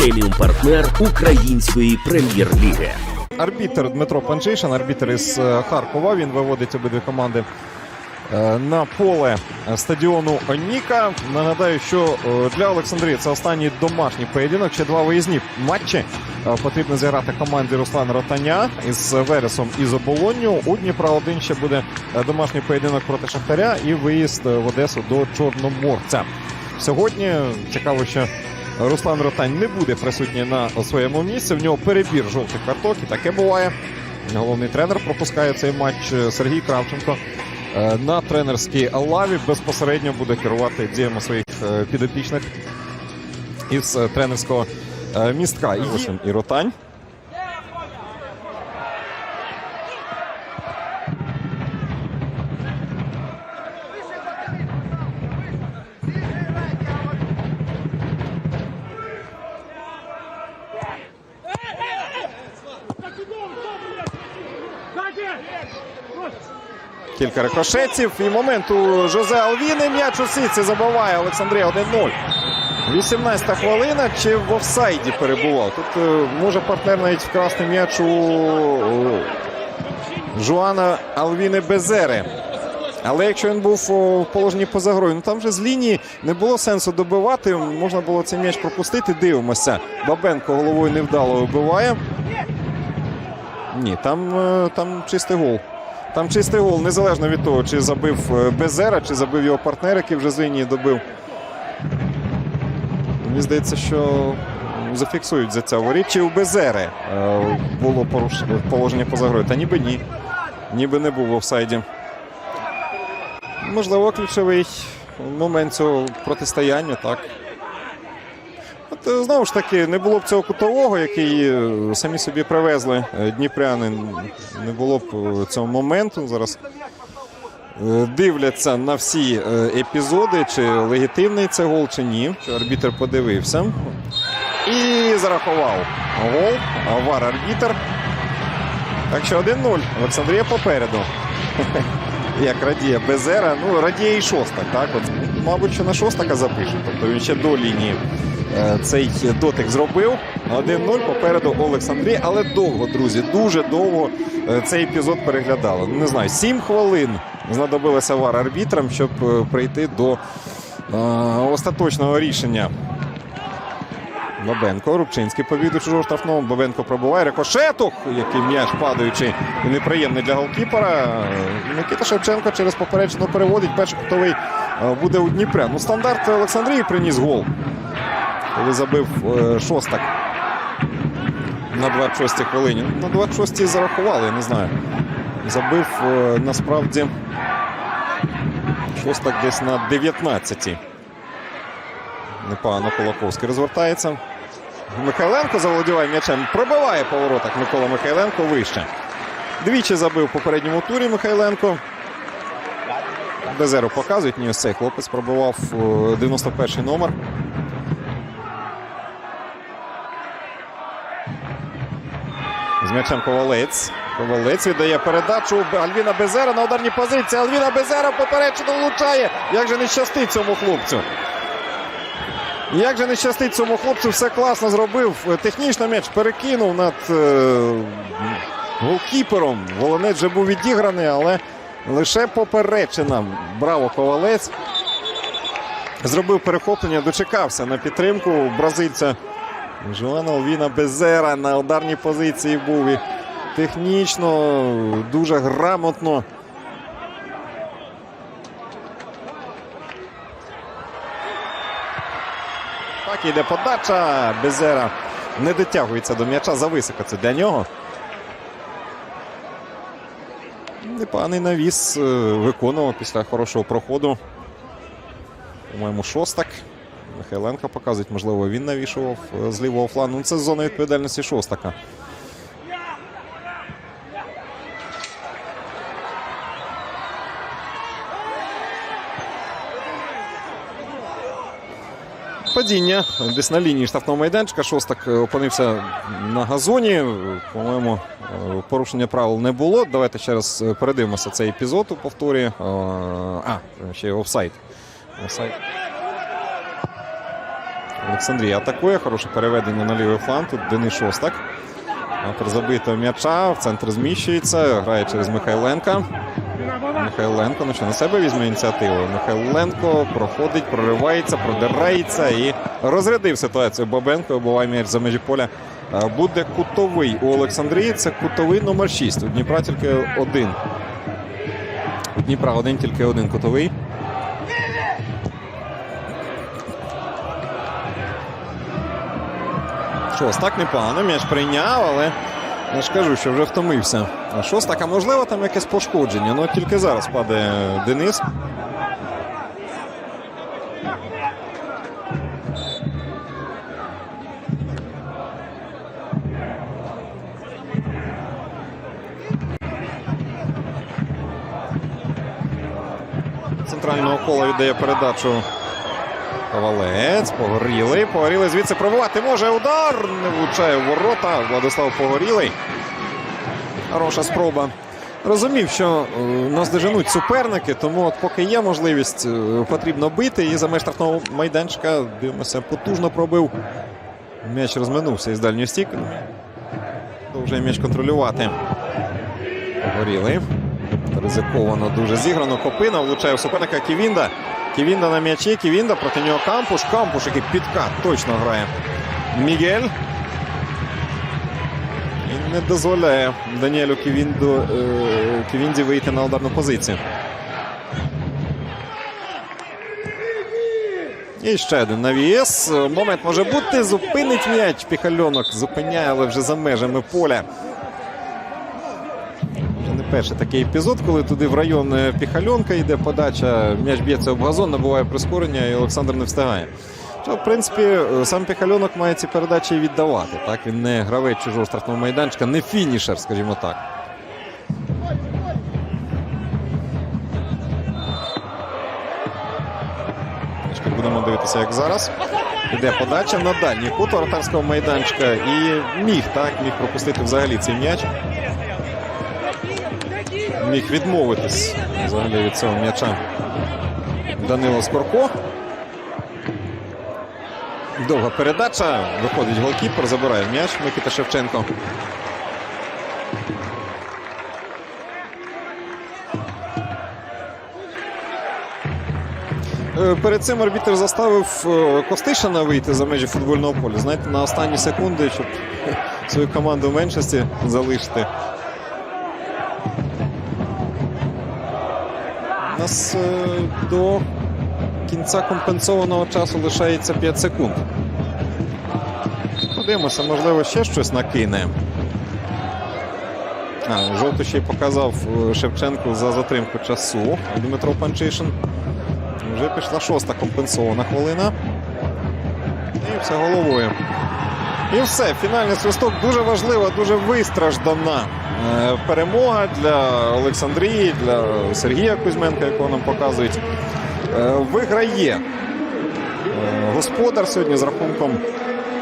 преміум партнер української прем'єр-ліги. Арбітер Дмитро Панчишин, арбітер із е, Харкова. Він виводить обидві команди е, на поле стадіону Оніка. Нагадаю, що е, для Олександрії це останній домашній поєдинок. Ще два виїзні матчі потрібно зіграти команді Руслана Ротаня із Вересом і з Оболонню. У Дніпра один ще буде домашній поєдинок проти Шахтаря і виїзд в Одесу до Чорноморця. Сьогодні цікаво, що Руслан Ротань не буде присутній на своєму місці. В нього перебір жовтих карток, і таке буває. Головний тренер пропускає цей матч е, Сергій Кравченко. Е, На тренерській лаві безпосередньо буде керувати діями своїх е, підопічних із тренерського містка. І, і Ротань. Кілька рикошетів. І момент у Жозе Алвіни. М'яч у сітці забиває Олександрія 1-0. 18 хвилина. Чи в офсайді перебував? Тут е, може партнер навіть вкрасти м'яч у Жуана Алвіни Безери. Але якщо він був в положенні поза грою, ну там вже з лінії не було сенсу добивати. Можна було цей м'яч пропустити. Дивимося. Бабенко головою невдало вибиває. Ні, там, е, там чистий гол. Там чистий гол, незалежно від того, чи забив е, Безера, чи забив його партнер, який вже з лінії добив. Мені здається, що зафіксують за це воріт. Чи у Безери е, було положення поза грою? Та ніби ні. Ніби не був в офсайді. Можливо, ключовий момент цього протистояння, так. От е, знову ж таки, не було б цього кутового, який е, самі собі привезли е, дніпряни. Не було б цього моменту. Зараз дивляться на всі епізоди, чи легітимний це гол, чи ні. Що арбітр подивився. І зарахував гол. Вар арбітр. Так що 1-0. Олександрія попереду. Як радіє Безера. Ну, радіє і шостак. Так? От, мабуть, що на шостака запише. Тобто він ще до лінії цей дотик зробив. 1-0 попереду Олександрія. Але довго, друзі, дуже довго е, цей епізод переглядали. Не знаю, 7 хвилин знадобилося вар арбітрам, щоб е, прийти до е, остаточного рішення. Бабенко, Рубчинський повів до чужого штрафного. Бабенко пробуває рикошетух, який м'яч падаючи і неприємний для голкіпера. Микита Шевченко через поперечину переводить. Перший кутовий е, буде у Дніпря. Ну, стандарт Олександрії приніс гол. Коли забив е, шостак на 26-й хвилині. Ну, На 26-й зарахували, я не знаю. Забив е, насправді шостак десь на 19-й. Непогано Кулаковський розвертається. Михайленко заволодіває м'ячем. Пробиває по воротах Микола Михайленко вище. Двічі забив в попередньому турі Михайленко. Безеру показують. Ні, ось цей хлопець пробивав е, 91-й номер. З м'ячем Ковалець. Ковалець віддає передачу. Альвіна Безера на ударній позиції. Альвіна Безера поперечину влучає. Як же не щастить цьому хлопцю? Як же не щастить цьому хлопцю, все класно зробив. Технічно м'яч перекинув над е, голкіпером. Волонець вже був відіграний, але лише поперечина. Браво, ковалець. Зробив перехоплення, дочекався на підтримку бразильця Жоана Алвіна Безера на ударній позиції був. І технічно, дуже грамотно. Так, іде подача. Безера не дотягується до м'яча. Зависоко це для нього. Непоганий навіс е, виконував після хорошого проходу. По-моєму, шостак. Михайленко показують, можливо, він навішував е, з лівого флангу. Ну, це зона відповідальності шостака. Падіння десь на лінії штрафного майданчика. Шостак е, опинився на газоні. По-моєму, е, порушення правил не було. Давайте ще раз передивимося цей епізод у повторі. А, ще офсайд. Офсайд. Олександрія атакує. Хороше переведення на лівий фланг. Денис Шостак. Автор м'яча. В центр зміщується. Грає через Михайленка. Михайленко, ну що на себе візьме ініціативу. Михайленко проходить, проривається, продирається і розрядив ситуацію. Бабенко обуває м'яч за межі поля. Е, Буде кутовий у Олександрії. Це кутовий номер 6. У Дніпра тільки один. У Дніпра один, тільки один кутовий. Шостак непогано, м'яч прийняв, але я ж кажу, що вже втомився. А Шостак, а можливо, там якесь пошкодження. Ну тільки зараз падає Денис. Центрального кола віддає передачу Ковалець, погорілий. Погорілий звідси пробувати може удар. Не влучає в ворота. Владислав Погорілий. Хороша спроба. Розумів, що е, нас доженуть суперники, тому от поки є можливість, е, потрібно бити. І за меж штрафного майданчика дивимося, потужно пробив. М'яч розминувся із дальньої стійки. Довжує м'яч контролювати. Погорілий. Ризиковано дуже зіграно. Копина влучає в суперника Ківінда. Ківінда на м'ячі. Ківінда проти нього Кампуш. Кампуш, який підкат точно грає. Мігель. І не дозволяє Даніелю Ківінду, е, Ківінді вийти на ударну позицію. І ще один навіс. Момент може бути. Зупинить м'яч. Піхальонок зупиняє, але вже за межами поля. Перший такий епізод, коли туди в район е, Піхальонка йде подача, м'яч б'ється об газон, набуває прискорення, і Олександр не встигає. Що, в принципі, е, сам Піхальонок має ці передачі віддавати. Так? Він не гравець чужого штрафного майданчика, не фінішер, скажімо так. Будемо дивитися, як зараз. Іде подача на дальній кут воротарського майданчика і міг так, міг пропустити взагалі цей м'яч міг відмовитись взагалі від цього м'яча Данило Скорко. Довга передача. Виходить голкіпер, забирає м'яч Микита Шевченко. Е, Перед цим арбітр заставив е, Костишина вийти за межі футбольного поля. Знаєте, на останні секунди, щоб свою команду в меншості залишити. У нас е, до кінця компенсованого часу лишається 5 секунд. Подивимося, можливо, ще щось накине. А, жовтий ще й показав е, Шевченку за затримку часу. Дмитро Панчишин. Вже пішла шоста компенсована хвилина. І все головою. І все. Фінальний свисток дуже важлива, дуже вистраждана е, перемога для Олександрії, для Сергія Кузьменка, якого нам показують. Е, Виграє е, господар сьогодні з рахунком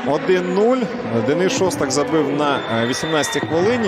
1-0. Денис Шостак забив на 18-й хвилині.